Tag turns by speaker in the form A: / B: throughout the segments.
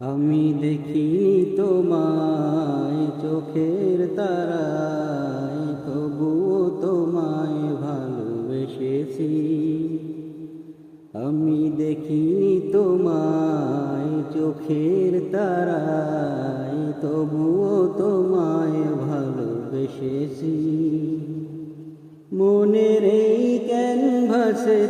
A: আমি দেখিনি তোমায় চোখের তারায় তবুও তোমায় ভালোবেসেছি। আমি দেখিনি তোমায় চোখের তারায়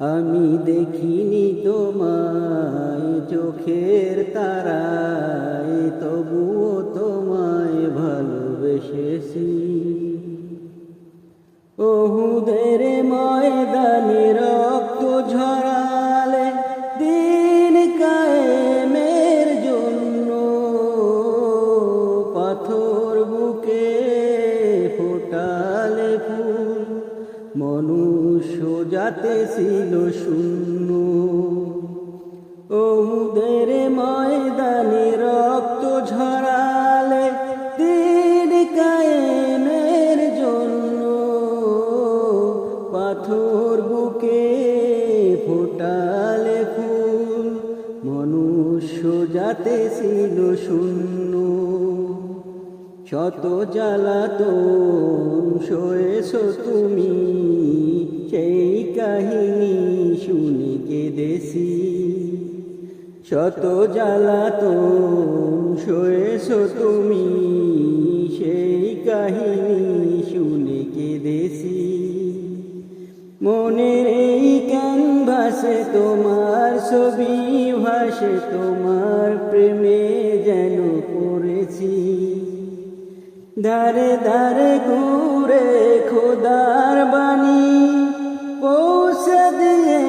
A: আমি দেখিনি তোমায় চোখের তারায় ছিল শূন্য। ওহুদের ময়দানে রক্ত ঝরালে দিন কায়েমের জন্য পাথর বুকে ফোটালে ফুল, মনুষ্য যাতে ছিল শূন্য। শত জ্বালাতন, সয়েছো তুমি কেঁদেছি শত জ্বালাতন সয়েছো তুমি, সেই কাহিনী শুনে কেঁদেছি। মনের এই ক্যানভাসে তোমার ছবি ভাসে, তোমার প্রেমে যেন করেছি ধারে ধারে ঘুরে খোদার বাণী পৌঁছে দিয়ে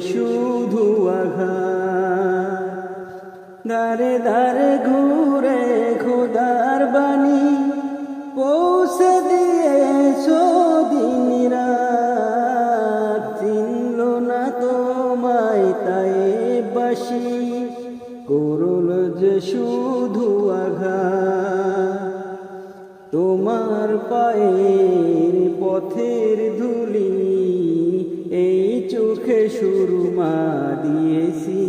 A: শুধু ধারে ধারে ঘুরে খোদার বাণী পৌঁছে দিয়ে সদিনীরা চিনল না তোমায় তাই বাসি করল যে শুধু আঘাত। তোমার পায়ের পথের ধুলি সুরমা দিয়েছি।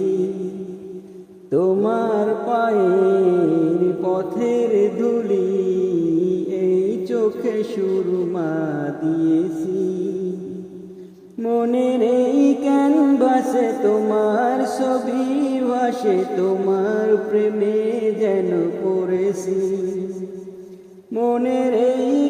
A: তোমার পায়ের পথের ধুলি, এই চোখে সুরমা দিয়েছি। মনের এই ক্যানভাসে তোমার ছবি ভাসে, তোমার প্রেমে যেন পড়েছি। মনের এই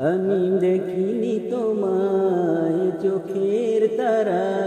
A: আমি দেখিনি তোমায় চোখের তারায়